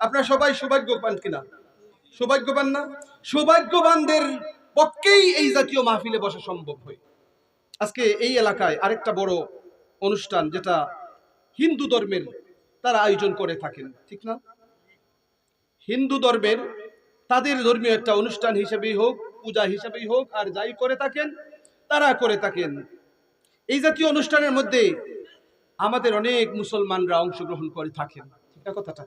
আপনারা সবাই সৌভাগ্যবান কিনা? সৌভাগ্যবান না? সৌভাগ্যবানদের পক্ষেই এই জাতীয় মাহফিলে বসা সম্ভব হয়। আজকে এই এলাকায় আরেকটা বড় অনুষ্ঠান যেটা হিন্দু ধর্মের তারা আয়োজন করে থাকেন, ঠিক না? হিন্দু ধর্মের তাদের ধর্মীয় একটা অনুষ্ঠান হিসেবেই হোক, পূজা হিসেবেই হোক, আর যাই করে থাকেন, তারা করে থাকেন। এই জাতীয় অনুষ্ঠানের মধ্যে আমাদের অনেক মুসলমানরা অংশগ্রহণ করে থাকেন, ঠিক না কথাটা?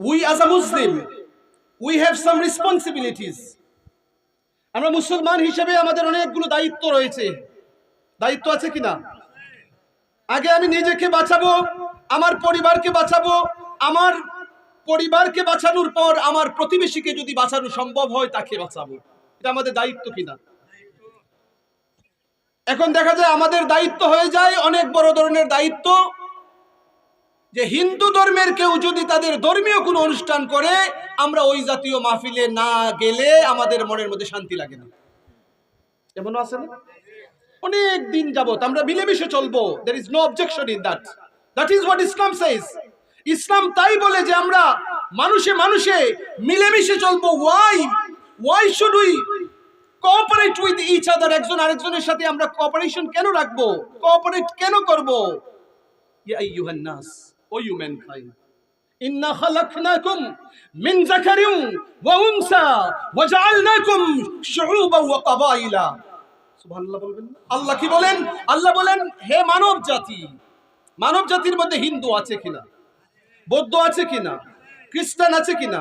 We as a Muslim we have some responsibilities আমরা মুসলমান হিসেবে আমাদের অনেকগুলো দায়িত্ব রয়েছে। দায়িত্ব আছে কিনা? আগে আমি নিজেকে বাঁচাবো, আমার পরিবারকে বাঁচাবো, আমার পরিবারকে বাঁচানোর পর আমার প্রতিবেশীকে যদি বাঁচানো সম্ভব হয়, তাকে বাঁচাবো। এটা আমাদের দায়িত্ব কিনা? এখন দেখা যায় আমাদের দায়িত্ব হয়ে যায় অনেক বড় ধরনের দায়িত্ব। যে হিন্দু ধর্মের কেউ যদি তাদের ধর্মীয় কোনো অনুষ্ঠান করে, আমরা ওই জাতীয় মাহফিলে না গেলে আমাদের মনের মধ্যে শান্তি লাগে না। এমনও আছে না? অনেক দিন যাবত আমরা মিলেমিশে চলবো। There is no objection in that that is what Islam says ইসলাম তাই বলে যে আমরা মানুষে মানুষে মিলেমিশে চলবো। Why why should we cooperate with each other একজন আরেকজনের সাথে আমরা কোঅপারেশন কেন রাখব? কোঅপারেট কেন করব? ইয়া আইয়ুহান নাস। ও ইউ ম্যানকাইন্ড ইন্না খালাকনাকুম মিন যাকারিন ওয়া উনসা ওয়া জাআলনাকুম শুউবান ওয়া কাবাইলা। সুবহানাল্লাহ বলবেন আল্লাহ কি বলেন? আল্লাহ বলেন, হে মানব জাতি, মানব জাতির মধ্যে হিন্দু আছে কিনা? বৌদ্ধ আছে কিনা? খ্রিস্টান আছে কিনা?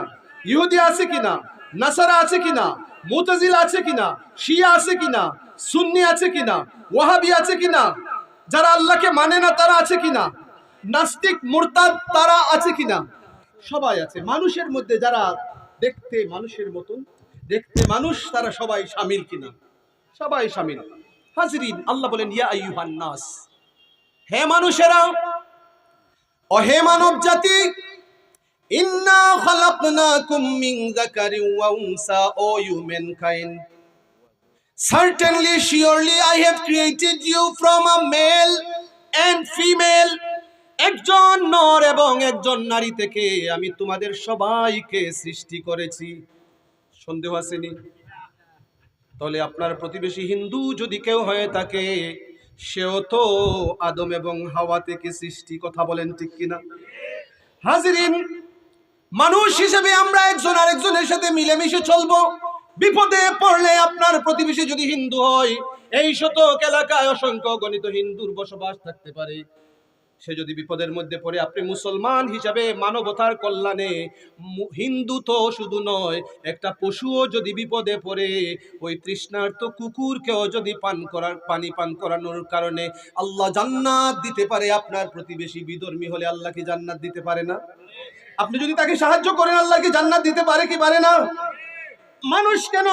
ইহুদি আছে কিনা? নাসারা আছে কিনা? মুতাজিল আছে কিনা? শিয়া আছে কিনা? সুন্নি আছে কিনা? ওয়াহাবি আছে কিনা? যারা আল্লাহকে মানে না, তারা আছে কিনা? নাস্তিক মুরতাদ তারা আছে কিনা? সবাই আছে। মানুষের মধ্যে যারা দেখতে মানুষের মতন দেখতে মানুষ তারা সবাই শামিল কিনা? সবাই সামিল হাজরিন আল্লাহ বলেন ইয়া আইয়ুহান নাস। হে মানুষেরা ও হে মানব জাতি ইন্না খালাকনাকুম মিন যাকারিন ওয়া উনসা O you mankind Certainly, surely, I have created you from a male and female. একজন নর এবং একজন নারী থেকে আমি তোমাদের সবাইকে সৃষ্টি করেছি। সন্দেহ আসেনি? তাহলে আপনার প্রতিবেশী হিন্দু যদি কেউ হয়ে থাকে, সেও তো আদম এবং হাওয়া থেকে সৃষ্টি, কথা বলেন ঠিক কিনা? হাজিরিন, মানুষ হিসেবে আমরা একজন আরেকজনের সাথে মিলেমিশে চলবো। বিপদে পড়লে আপনার প্রতিবেশী যদি হিন্দু হয়, এই শতক এলাকায় অসংখ্য গণিত হিন্দুর বসবাস থাকতে পারে। সে যদি বিপদের মধ্যে পড়ে, আপনি মুসলমান হিসাবে মানবতার কল্যাণে হিন্দু তো শুধু নয়, একটা পশুও যদি বিপদে পড়ে, ওই তৃষ্ণার্ত কুকুরকেও যদি পান করার পানি পান করানোর কারণে আল্লাহ জান্নাত দিতে পারে, আপনার প্রতিবেশী বিধর্মী হলে আল্লাহকে জান্নাত দিতে পারে না। আপনি যদি তাকে সাহায্য করেন, আল্লাহকে জান্নাত দিতে পারে কি পারে না? মানুষ কেন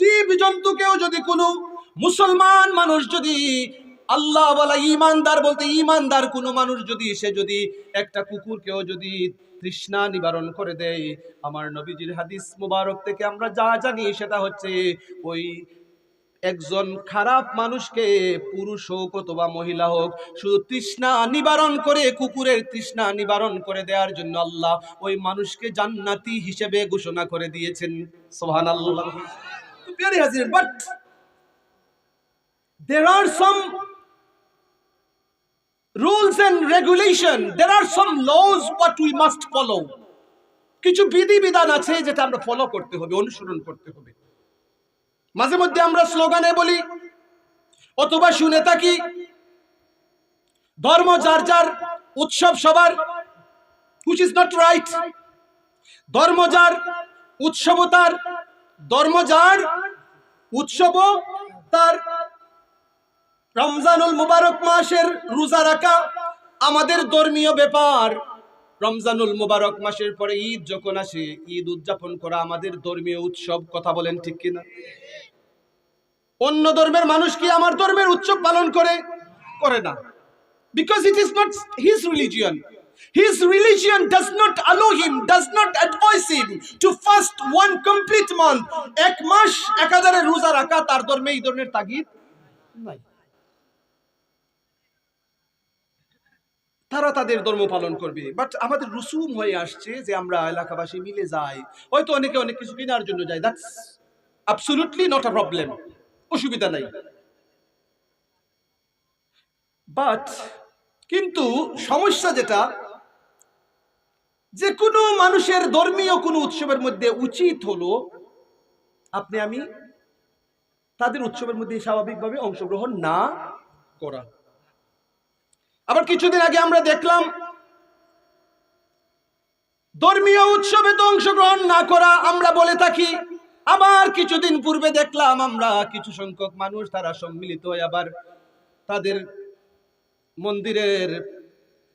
জীব জন্তুকেও যদি কোনো মুসলমান মানুষ যদি আল্লাহ বলা ইমানদার বলতে ইমানদার কোনো মানুষ যদি, সে যদি একটা কুকুরকেও যদি তৃষ্ণা নিবারণ করে দেয়, আমার নবীজির হাদিস মুবারক থেকে আমরা যা জানি সেটা হচ্ছে ওই একজন খারাপ মানুষকে পুরুষ হোক অথবা মহিলা হোক, শুধু তৃষ্ণা নিবারণ করে, কুকুরের তৃষ্ণা নিবারণ করে দেওয়ার জন্য আল্লাহ ওই মানুষকে জান্নাতি হিসেবে ঘোষণা করে দিয়েছেন। সোহান আল্লাহ but there some rules and regulation, there are some laws what we must follow. কিছু বিধি বিধান আছে যেটা আমরা ফলো করতে হবে, অনুসরণ করতে হবে। মাঝে মধ্যে আমরা স্লোগানে বলি, অথবা শুনে থাকি, ধর্ম যার যার, উৎসব সবার হুইচ ইজ নট রাইট ধর্ম যার উৎসব তার, ধর্ম যার উৎসব তার। রমজানুল মুবারক মাসের রোজা রাখা আমাদের ধর্মীয় ব্যাপার। রমজানুল মুবারক মাসের পরে ঈদ যখন আসে ঈদ উদযাপন করা আমাদের ধর্মীয় উৎসব কথা বলেন ঠিক কিনা? অন্য ধর্মের মানুষ কি আমার ধর্মের উৎসব পালন করে? করে না। Because it is not his religion His religion does not allow him, does not advise him to fast one complete month. এক মাস একাধারে রোজা রাখা তার ধর্মে এই ধরনের তাগিদ নাই। তারা তাদের ধর্ম পালন করবে। বাট আমাদের রুসুম হয়ে আসছে যে আমরা এলাকাবাসী মিলে যাই। হয়তো অনেকে অনেক কিছু কেনার জন্য যায়। That's absolutely not a problem অসুবিধা নাই। বাট কিন্তু সমস্যা যেটা, যে কোনো মানুষের ধর্মীয় কোনো উৎসবের মধ্যে উচিত হলো, আপনি আমি তাদের উৎসবের মধ্যে স্বাভাবিকভাবে অংশগ্রহণ না করা। আবার কিছুদিন আগে আমরা দেখলাম, ধর্মীয় উৎসবে তো অংশগ্রহণ না করা আমরা বলে থাকি, আবার কিছুদিন পূর্বে দেখলাম আমরা কিছু সংখ্যক মানুষ তারা সম্মিলিত হয়ে আবার তাদের মন্দিরের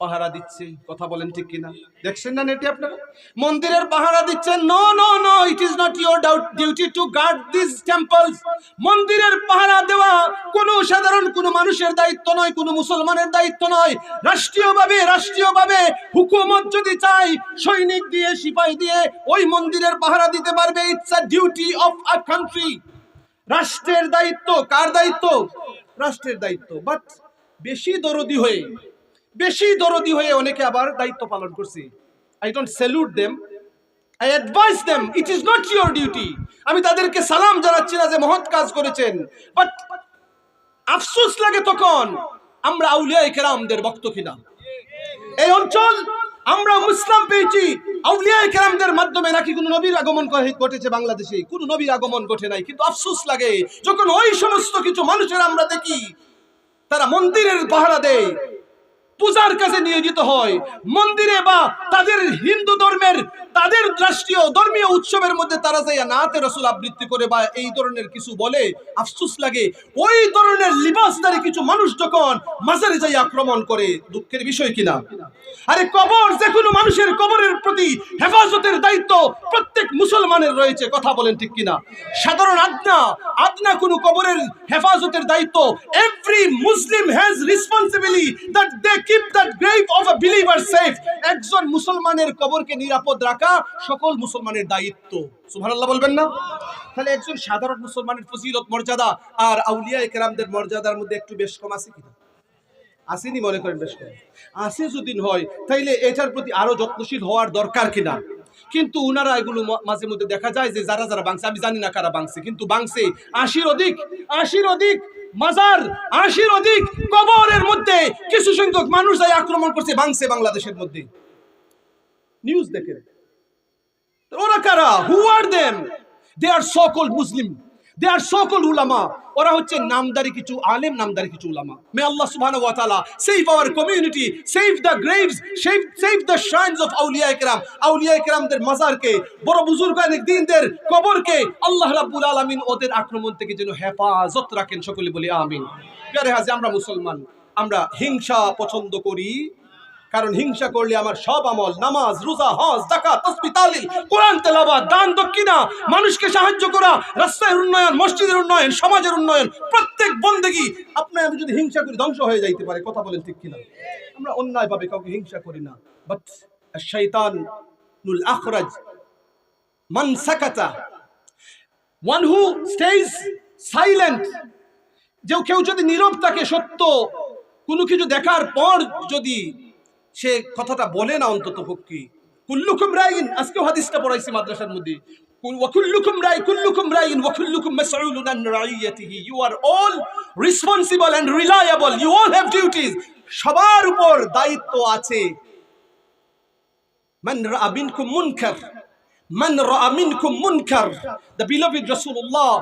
পাহারা দিচ্ছে, কথা বলেন ঠিক কিনা? দেখছেন না নেটে আপনারা? মন্দিরের পাহারা দিচ্ছেন no no no it is not your duty to guard this temples মন্দিরের পাহারা দেওয়া কোনো সাধারণ কোনো মানুষের দায়িত্ব নয়, কোনো মুসলমানের দায়িত্ব নয়। রাষ্ট্রীয়ভাবে রাষ্ট্রীয়ভাবে হুকুমত যদি চাই, সৈনিক দিয়ে সিপাহি দিয়ে, ওই মন্দিরের পাহারা দিতে পারবে। It's a duty of a country রাষ্ট্রের দায়িত্ব, কার দায়িত্ব? রাষ্ট্রের দায়িত্ব। বাট বেশি দরদি হয়ে বেশি দরদি হয়ে অনেকে আবার দায়িত্ব পালন করছে। I don't salute them I advise them it is not your duty আমি তাদেরকে সালাম জানাচ্ছি না যে মহৎ কাজ করেছেন। বাট আফসোস লাগে তখন, আমরা আউলিয়া কেরামদের বক্ত কিনা। এই অঞ্চল আমরা মুসলাম পেয়েছি। আউলিয়া কেরামদের মাধ্যমে নাকি কোনো নবীর আগমন ঘটেছে বাংলাদেশে? কোনো নবীর আগমন ঘটে নাই। কিন্তু আফসোস লাগে, যখন ওই সমস্ত কিছু মানুষের আমরা দেখি, তারা মন্দিরের পাহারা দেয়। পূজার কাছে নিয়োজিত হয়। মন্দিরে বা তাদের হিন্দু ধর্মের, তাদের রাষ্ট্রীয় ধর্মীয় উৎসবের মধ্যে তারা যাইয়া নাতে রসুল আবৃত্তি করে বা এই ধরনের কিছু বলে, আফসুস লাগে। ওই ধরনের লিবাসদারি কিছু মানুষ যখন মাজারে যাই আক্রমণ করে, দুঃখের বিষয় কিনা? আরে কবর যে কোনো মানুষের কবরের প্রতি হেফাজতের দায়িত্ব, প্রত্যেক মুসলমানের রয়েছে, কথা বলেন ঠিক কিনা। সাধারণ আদনা আদনা কোনো কবরের হেফাজতের দায়িত্ব। Every Muslim has responsibility that they keep that grave of a believer safe একজন মুসলমানের কবরকে নিরাপদ রাখা সকল মুসলমানের দায়িত্ব। সুবহানাল্লাহ বলবেন না? তাহলে একজন সাধারণ মুসলমানের ফজিলত, মর্যাদা, আর আউলিয়া একরামদের মর্যাদার মধ্যে একটু বেশ কম আছে কিনা? আসেনি মনে করেন বেশ কম আসে যদি হয়, তাইলে এটার প্রতি আরও যত্নশীল হওয়ার দরকার কিনা? কিন্তু উনারা এগুলো মাঝে মধ্যে দেখা যায় যে যারা যারা বাংছে, আমি জানি না কারা বাংছে, কিন্তু বাংছে আশির অধিক আশির অধিক, মাজার আশির অধিক, কবরের মধ্যে কিছু সংখ্যক মানুষ যাই আক্রমণ করছে, বাংছে বাংলাদেশের মধ্যে। নিউজ দেখে ওরা কারা? হু আর দেম দে আর সকল মুসলিম দে আর সো কল্ড উলামা ওরা হচ্ছে নামদারি কিছু, আলেম নামদারি কিছু উলামা। মে আল্লাহ সুবহানাহু ওয়া তাআলা save our community save the graves save save the shrines of আউলিয়া ইকরাম আউলিয়া ইকরামদের মাজারকে বড় বুজুর্গানিক দিনদের কবরকে আল্লাহ রাব্বুল আলামিন ওদের আক্রমণ থেকে যেন হেফাজত রাখেন, সকলে বলি আমিন। প্রিয় হাজি আমরা মুসলমান, আমরা হিংসা পছন্দ করি কারণ হিংসা করলে আমার সব আমল, নামাজ, রোজা, হজ জাকাত তাসবিহ তালিল কোরআন, তেলাওয়াত, দান, দক্ষিণা, মানুষকে সাহায্য করা রাস্তার উন্নয়ন, মসজিদের উন্নয়ন, সমাজের উন্নয়ন, প্রত্যেক বন্দেগি। আপনি আমি যদি হিংসা করি, ধ্বংস হয়ে যাইতে পারে, কথা বলেন ঠিক কিনা? আমরা অন্যায় ভাবে কাউকে হিংসা করি না। বাট শৈতান নুল আখরাজ মান সাকাতা ওয়ান হু স্টেজ সাইলেন্ট যে কেউ যদি নীরব থাকে সত্য, কোনো কিছু দেখার পর যদি সে কথাটা বলে না অন্তত পক্ষে কুল্লুকুম রাইন আজকেও হাদিসটা পড়াইছি মাদ্রাসার মধ্যে কুল- ওয়াকুল্লুকুম রাই কুল্লুকুম রাইন ওয়াকুল্লুকুম মাসউলুন আন রাইয়াতিহি you are all responsible and reliable you all have duties সবার উপর দায়িত্ব আছে من رأى منكم منكر من رأى منكم منكر the beloved Rasulullah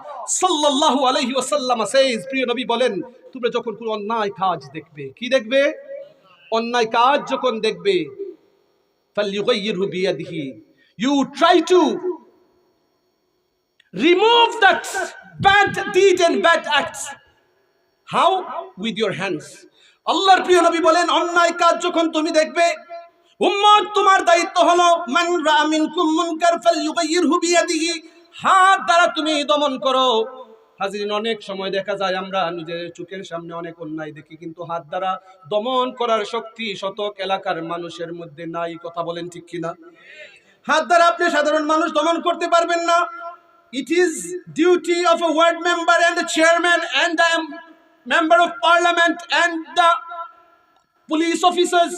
sallallahu alayhi wasallam says প্রিয় নবী বলেন তোমরা যখন কোন অন্যায় কাজ দেখবে কি দেখবে অন্যায় কাজ যখন দেখবে you try to remove that bad deed and bad acts how with your hands আল্লাহর প্রিয় নবী বলেন, অন্যায় কাজ যখন তুমি দেখবে, উম্মত তোমার দায়িত্ব হলো, মান রা মিনকুম মুনকার ফালইউগাইয়িরহু বিয়াদিহি। হাত দ্বারা তুমি দমন করো। হাজিরিন অনেক সময় দেখা যায় আমরা নিজের চোখের সামনে অনেক অন্যায় দেখি, কিন্তু হাত দ্বারা দমন করার শক্তি শতক এলাকার মানুষের মধ্যে নাই, কথা বলেন ঠিক কিনা? হাত দ্বারা আপনি সাধারণ মানুষ দমন করতে পারবেন না। It is duty of a ward member and chairman and the member of parliament and the police officers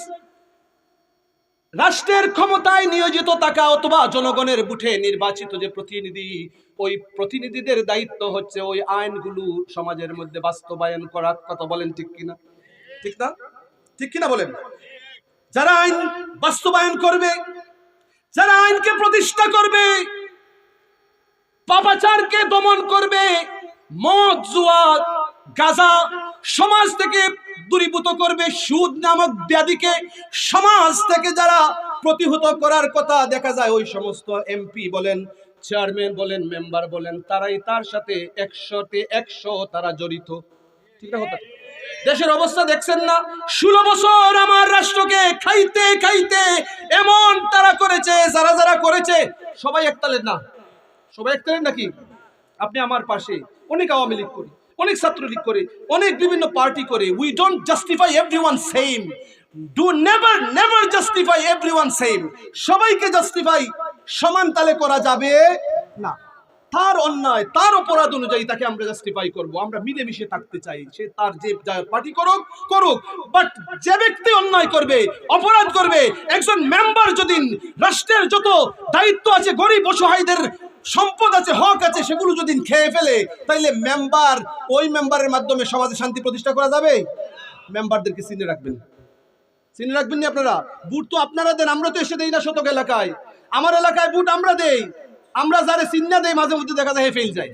রাষ্ট্রের ক্ষমতায় নিয়োজিত থাকা অথবা জনগণের বুঠে নির্বাচিত যে প্রতিনিধি, ওই প্রতিনিধিদের দায়িত্ব হচ্ছে ওই আইনগুলো সমাজের মধ্যে বাস্তবায়ন করা কথা বলেন ঠিক কিনা? ঠিক না? ঠিক কিনা বলেন? যারা আইন বাস্তবায়ন করবে, যারা আইনকে প্রতিষ্ঠা করবে, পাপাচারকে দমন করবে, মদ, জুয়া, গাজা সমাজ থেকে দূরীভূত করবে সুদ নামক ব্যাধিকে। সমাজ থেকে যারা প্রতিহত করার কথা দেখা যায়, ওই সমস্ত এমপি বলেন, চেয়ারম্যান বলেন, মেম্বার বলেন, তারাই তার সাথে একশোতে একশো তারা জড়িত। ঠিক না দেশের অবস্থা দেখছেন না? ষোলো বছর আমার রাষ্ট্রকে খাইতে খাইতে এমন তারা করেছে, যারা যারা করেছে, সবাই একতালের না। সবাই একতালের নাকি? আপনি আমার পাশে, অনেক আওয়ামী লীগ করি। অনেক ছাত্রলীগ করে, অনেক বিভিন্ন পার্টি করে। We don't justify every one same do never never justify every one same সবাইকে জাস্টিফাই সমান তালে করা যাবে না। তার অন্যায়, তার অপরাধ অনুযায়ী তাকে আমরা জাস্টিফাই করব। আমরা মিলেমিশে থাকতে চাই। সে তার যে পার্টি করুক করুক। বাট যে ব্যক্তি অন্যায় করবে, অপরাধ করবে, একজন মেম্বার যদি রাষ্ট্রের যত দায়িত্ব আছে, গরিব অসহায়দের সম্পদ আছে, হক আছে, সেগুলো যদি খেয়ে ফেলে, তাইলে মেম্বার ওই মেম্বারের মাধ্যমে সমাজে শান্তি প্রতিষ্ঠা করা যাবে? মেম্বারদেরকে চিনে রাখবেন। চিনে রাখবেন নি আপনারা? বুট তো আপনারা দেন, আমরা তো এসে দেই না শতক এলাকায়। আমার এলাকায় বুট আমরা দেই। আমরা যারে চিন্না দেই মাঝে মধ্যে দেখা যায় ফেল যায়।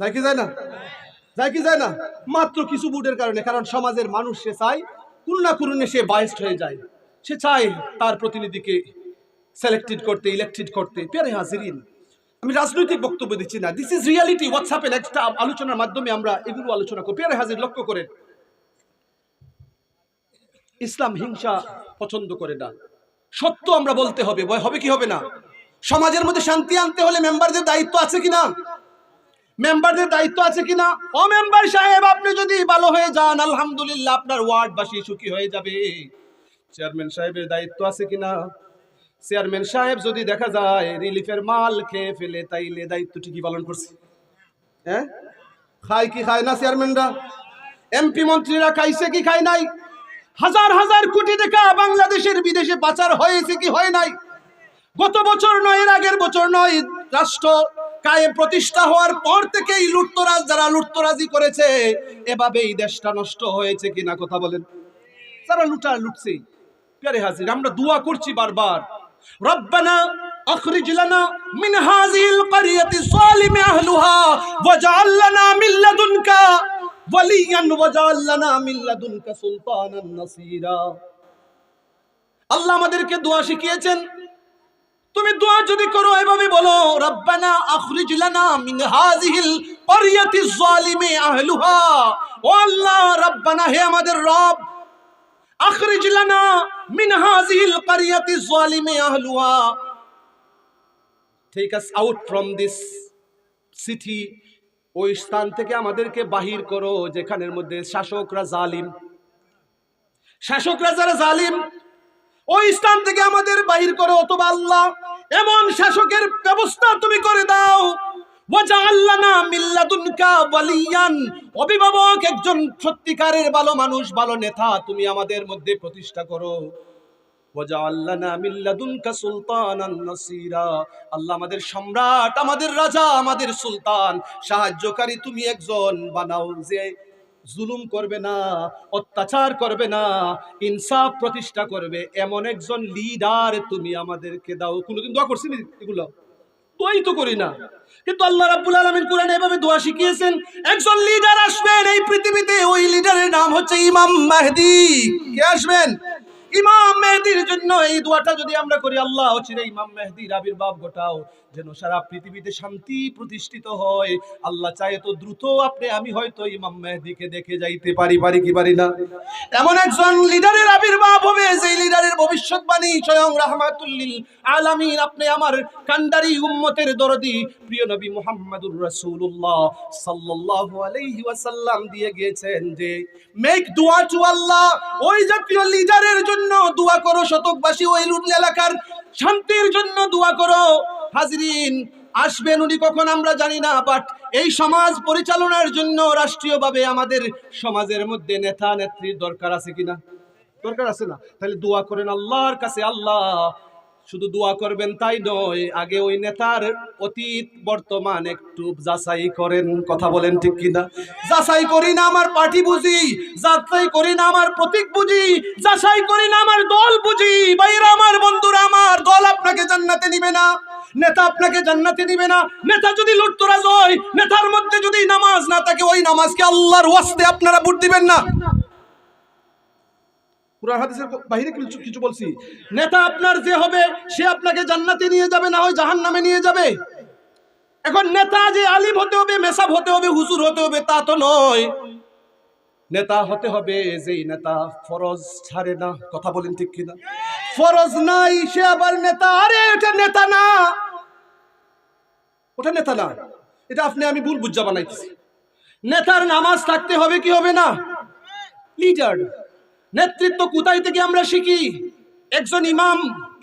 যায় কি যায় না? যায় কি যায় না? মাত্র কিছু বুটের কারণে, কারণ সমাজের মানুষ সে চায়, কোন না কোননে সে বায়াস্ট হয়ে যায়। সে চায় তার প্রতিনিধিকে সিলেক্টেড করতে ইলেক্টেড করতে। পেরে হাজিরিন, আমি রাজনৈতিক বক্তব্য দিচ্ছি না। দিস ইজ রিয়ালিটি হোয়াটসঅ্যাপের একটা আলোচনার মাধ্যমে আমরা এগুলো আলোচনা করি পেয়ারে হাজির, লক্ষ্য করেন। ইসলাম হিংসা পছন্দ করে না। সত্য আমরা বলতে হবে। ভয় হবে কি হবে না? সমাজের মধ্যে শান্তি আনতে হলে মেম্বারদের দায়িত্ব আছে কিনা? মেম্বারদের দায়িত্ব আছে কিনা? ও মেম্বার সাহেব, আপনি যদি ভালো হয়ে যান, আলহামদুলিল্লাহ আপনার ওয়ার্ডবাসী সুখী হয়ে যাবে। চেয়ারম্যান সাহেবের দায়িত্ব আছে কিনা? চেয়ারম্যান সাহেব যদি দেখা যায়, রিলিফের মাল খেয়ে ফেলে, তাইলে দায়িত্বটি কি পালন করছে। হ্যাঁ? খায় কি খায় না চেয়ারম্যানরা? এমপি মন্ত্রীরা খাইছে কি খায় নাই? হাজার হাজার কোটি টাকা বাংলাদেশের বিদেশে পাচার হয়েছে কি হয় নাই? গত বছর নয় এর আগের বছর নয় রাষ্ট্র কায়ে প্রতিষ্ঠা হওয়ার পর থেকেই লুটতরাজ যারা লুটতরাজি করেছে এভাবেই দেশটা নষ্ট হয়েছে কিনা কথা বলেন যারা লুটা লুটছে প্যারে হাজির আমরা দোয়া করছি বারবার রব্বানা أخرج لنا من هذه القرية الظالم أهلها واجعل لنا من لدنك وليا واجعل لنا من لدنك سلطانا نصيرا আল্লাহ আমাদেরকে দোয়া শিখিয়েছেন তুমি দোয়া যদি করো এভাবে বলো, রব্বানা আখরিজ লানা মিন হাযিহিল ক্বরিয়াতি যালিমি আহলুহা। ও আল্লাহ, রব্বানা, হে আমাদের রব, আখরিজ লানা মিন হাযিহিল ক্বরিয়াতি যালিমি আহলুহা। Take us out from this city ওই স্থান থেকে আমাদেরকে বাহির করো, যেখানের মধ্যে শাসকরা জালিম। শাসকরা যারা জালিম, ওই স্থান থেকে আমাদের বাহির করো, অথবা আল্লাহ এমন শাসকের ব্যবস্থা তুমি করে দাও। অভিভাবক একজন সত্যিকারের ভালো মানুষ, ভালো নেতা তুমি আমাদের মধ্যে প্রতিষ্ঠা করো। আল্লাহ আমাদের সম্রাট, আমাদের রাজা, আমাদের সুলতান। সাহায্যকারী তুমি একজন। বানাও যে জুলুম করবে না, অত্যাচার করবে না, ইনসাফ প্রতিষ্ঠা করবে। এমন একজন লিডার তুমি আমাদেরকে দাও। কোনোদিন দোয়া করছি এগুলো? দোয়াই তো করি না। কিন্তু আল্লাহ রাব্বুল আলামিন কোরআনে এভাবে দোয়া শিখিয়েছেন, একজন লিডার আসবেন এই পৃথিবীতে, ওই লিডারের নাম হচ্ছে ইমাম মাহদি। কে আসবেন? ইমাম মেহেদির জন্য এই দোয়াটা যদি আমরা করি, আল্লাহ চিরে ইমাম মেহেদির আবির্ভাব ঘটাও, যেন সারা পৃথিবীতে শান্তি প্রতিষ্ঠিত হয়। আল্লাহ চায় তো দ্রুত আপনি, আমি হয়তো ইমাম মেহেদিকে দেখে যাইতে পারি পারি কি পারি না? এমন একজন লিডারের আবির্ভাব হবে যে লিডারের ভবিষ্যৎবাণী, স্বয়ং রাহমাতুল্লিল আলামিন, আপনি আমার কান্ডারি উম্মতের দরদি, প্রিয় নবী মুহাম্মদুর রাসূলুল্লাহ সাল্লাল্লাহু আলাইহি ওয়াসাল্লাম দিয়ে গিয়েছেন যে, মেক দোয়া টু আল্লাহ। ওই জাতীয় লিডারের জন্য দোয়া করো শতকবাসী ওই লুটলি এলাকার শান্তির জন্য দোয়া করো। হাজরিন, আসবেন উনি কখন আমরা জানি না বাট এই সমাজ পরিচালনার জন্য রাষ্ট্রীয়ভাবে আমাদের সমাজের মধ্যে নেতা নেত্রীর দরকার আছে কিনা? দরকার আছে না? তাহলে দোয়া করেন আল্লাহর কাছে, আল্লাহ শুধু দোয়া করবেন তাই নয়, আগে ওই নেতার অতীত, বর্তমান একটু যাচাই করেন। কথা বলেন ঠিক কিনা? যাচাই করি না আমার পার্টি বুঝি, যাচাই করি না আমার প্রতীক বুঝি, যাচাই করি না আমার দল বুঝি। বাইরা আমার, বন্ধুরা আমার, দল আপনাকে জান্নাতে নিবে না, নেতা আপনাকে জান্নাতে দিবে না। নেতা যদি লুটতরাজ হয়, নেতার মধ্যে যদি নামাজ না থাকে, ওই নামাজকে আল্লাহর ওয়াস্তে আপনারা ভোট দিবেন না। বাইরে কিছু কিছু বলছি। নেতা আপনার যে হবে, সে আপনাকে জান্নাতে নিয়ে যাবে, না হয় জাহান্নামে নিয়ে যাবে। এখন নেতা যে আলিম হতে হবে, মেসাব হতে হবে, হুজুর হতে হবে, তা তো নয়। নেতা হতে হবে, যেই নেতা ফরজ ছাড়ে না। কথা বলেন ঠিক কিনা? ফরজ নাই, সে আবার নেতা। আরে, এটা নেতা না। ওটা নেতা না। এটা আপনি, আমি ভুল বুঝা বানাইতেছি। নেতার নামাজ থাকতে হবে, কি হবে না? লিডার। নেতৃত্ব কোথায় থেকে আমরা শিখি? একজন ইমাম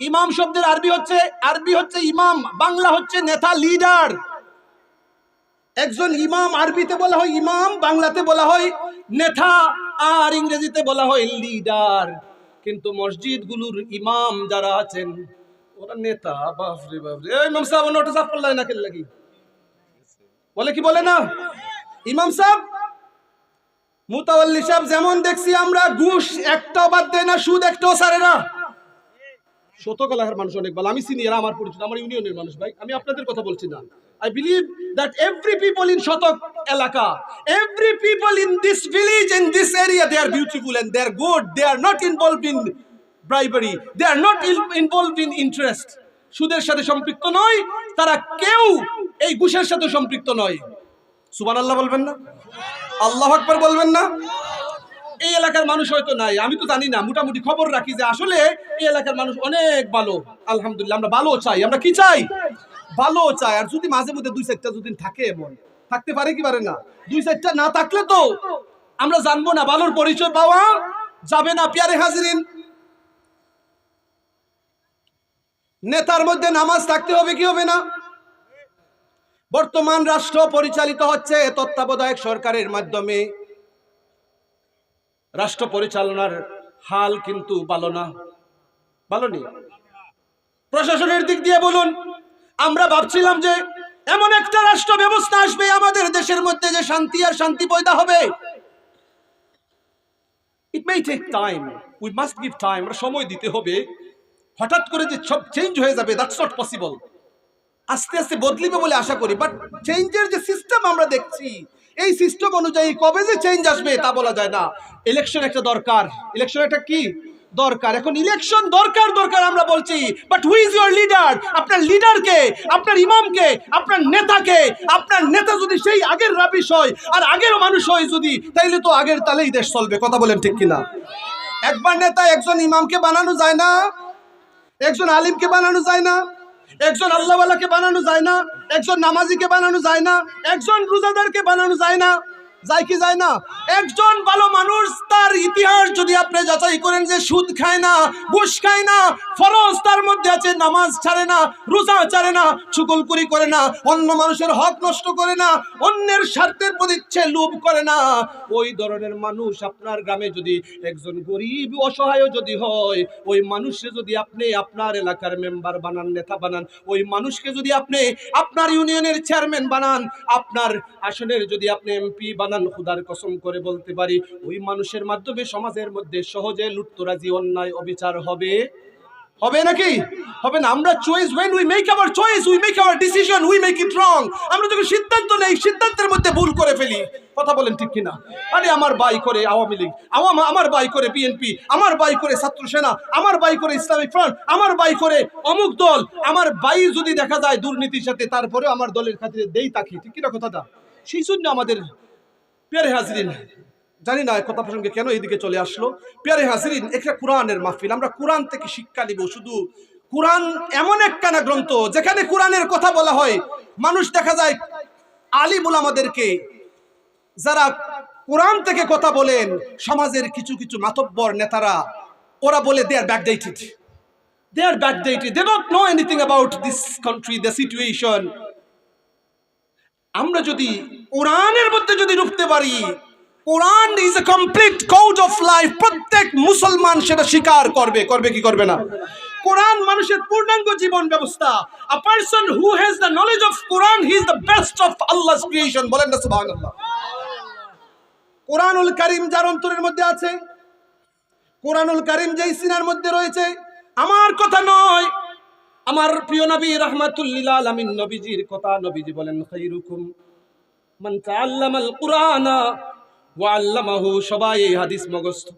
ইমাম শব্দের আরবি হচ্ছে আরবি হচ্ছে ইমাম, বাংলা হচ্ছে নেতা, লিডার। একজন ইমাম আরবিতে বলা হয় ইমাম, বাংলাতে বলা হয় নেতা, আর ইংরেজিতে বলা হয় লিডার। কিন্তু মসজিদগুলোর ইমাম যারা আছেন, ওরা নেতা, বাপরে বাপরে। ইমাম সাহেব নোটিস আপ করলাই না কেন লাগি বলে কি বলে না? ইমাম সাহেব মুতাওয়াল্লি সাহেব, যেমন দেখছি আমরা, ঘুষ একটাও বাদ দেয় না, সুদ একটাও সারে না। শতকলাহের মানুষ অনেক ভালো। আমি সিনিয়র আমার পরিচিত, আমার ইউনিয়নের মানুষ ভাই। আমি আপনাদের কথা বলছি না। I believe that every people in শতক এলাকা every people in this village in this area they are beautiful and they are good they are not involve in bribery they are not involve in interest সুদের সাথে সম্পৃক্ত নয়, তারা কেউ এই ঘুষের সাথে সম্পৃক্ত নয়। সুবান আল্লাহ বলবেন না? আল্লাহ আকবর বলবেন না? এই এলাকার মানুষ হয়তো নাই, আমি তো জানি না, মোটামুটি খবর রাখি যে আসলে এই এলাকার মানুষ অনেক ভালো। আলহামদুলিল্লাহ, আমরা ভালো চাই, আমরা কি চাই? ভালো চাই, আর যদি মাঝে মধ্যে দুই চারটা যদি থাকে এমন, থাকতে পারে কি পারে না? দুই চারটা না থাকলে তো আমরা জানব না, ভালোর পরিচয় পাওয়া যাবে না, পিয়ারে হাজিরিন। নেতার মধ্যে নামাজ থাকতে হবে কি হবে না? বর্তমান রাষ্ট্র পরিচালিত হচ্ছে তত্ত্বাবধায়ক সরকারের মাধ্যমে। রাষ্ট্র পরিচালনার হাল কিন্তু ভালো না ভালো নেই প্রশাসনের দিক দিয়ে বলুন, আমরা ভাবছিলাম যে এমন একটা রাষ্ট্র ব্যবস্থা আসবে আমাদের দেশের মধ্যে যে শান্তি আর শান্তি পয়দা হবে। It may take time we must give time আমরা সময় দিতে হবে। হঠাৎ করে যে সব চেঞ্জ হয়ে যাবে দ্যাটস নট পসিবল আস্তে আস্তে বদলিবে বলে আশা করি। বাট চেঞ্জের যে সিস্টেম আমরা দেখছি, এই সিস্টেম অনুযায়ী কবে যে চেঞ্জ আসবে তা বলা যায় না। ইলেকশন একটা দরকার। ইলেকশন একটা কি? দরকার। এখন ইলেকশন দরকার দরকার আমরা বলছি। But who is your leader আপনার লিডারকে আপনার ইমামকে আপনার নেতাকে আপনার নেতা যদি সেই আগের রাবিশ হয়, আর আগের মানুষ হয় যদি, তাইলে তো আগের তালেই দেশ চলবে। কথা বলেন ঠিক কিনা? একবার নেতা একজন ইমামকে বানানো যায় না, একজন আলিমকে বানানো যায় না। একজন আল্লাহওয়ালাকে বানানো যায় না, একজন নামাজিকে বানানো যায় না, একজন রোজাদারকে বানানো যায় না। যায় কি যায় না? একজন ভালো মানুষ, তার ইতিহাস যদি আপনি যাচাই করেন যে সুদ খায় না, ঘুষ খায় না, ফরজ, তার মধ্যে আছে নামাজ ছাড়ে না, রোজা ছাড়ে না চুকলকুরি করে না, অন্য মানুষের হক নষ্ট করে না, অন্যের স্বার্থের প্রতি ইচ্ছে লোভ করে না, ওই ধরনের মানুষ আপনার গ্রামে যদি একজন গরিব, অসহায় যদি হয়, ওই মানুষকে যদি আপনি আপনার এলাকার মেম্বার বানান, নেতা বানান, ওই মানুষকে যদি আপনি আপনার ইউনিয়নের চেয়ারম্যান বানান, আপনার আসনের যদি আপনি এমপি বানান খুদার কসম করে বলতে পারি, ওই মানুষের মাধ্যমে সমাজের মধ্যে সহজে লুটতরাজি, অন্যায়, অবিচার হবে। হবে নাকি? হবে না। আমরা choice when we make our choice we make our decision we make it wrong আমরা যখন সিদ্ধান্ত নেই, সিদ্ধান্তের মধ্যে ভুল করে ফেলি। কথা বলেন ঠিক কিনা? আরে আমার বাই করে আওয়ামী লীগ, আওয়াম, আমার বাই করে বিএনপি আমার বাই করে ছাত্র সেনা, আমার বাই করে ইসলামিক ফ্রন্ট আমার বাই করে অমুক দল। আমার বাই যদি দেখা যায় দুর্নীতির সাথে, তারপরেও আমার দলের খাতিরে দেই তাকি। ঠিক কিনা কথাটা? সেই জন্য আমাদের পেয়ারে হাজরিন। জানি না কথা প্রসঙ্গে কেন এইদিকে চলে আসলো। পেয়ারে হাজরিন একটা কোরআনের মাহফিল। আমরা কোরআন থেকে শিক্ষা নিব। শুধু কোরআন এমন একখানা গ্রন্থ, যেখানে কোরআনের কথা বলা হয়। মানুষ দেখা যায় আলিমুল আমাদেরকে যারা কোরআন থেকে কথা বলেন, সমাজের কিছু কিছু মাতব্বর নেতারা, ওরা বলে they are backdated they are backdated they don't know anything about this country the situation আমরা যদি কোরআনের মধ্যে যদি ঢুকতে পারি, Quran is a complete code of life প্রত্যেক মুসলমান সেটা স্বীকার করবে করবে কি করবে না? কোরআন মানুষের পূর্ণাঙ্গ জীবন ব্যবস্থা। A person who has the knowledge of Quran he is the best of Allah's creation বলেন না সুবহানাল্লাহ। কোরআনুল কারীম যার অন্তরের মধ্যে আছে, কোরআনুল কারীম যেই সিনার মধ্যে রয়েছে, আমার কথা নয় আমার প্রিয় নবী রহমাতুল্লিল আলমিন নবীজির কথা নবীজি বলেন খৈরুকুম মান তাআল্লামাল কুরআনা ওয়া সবাই হাদিস মুখস্থ।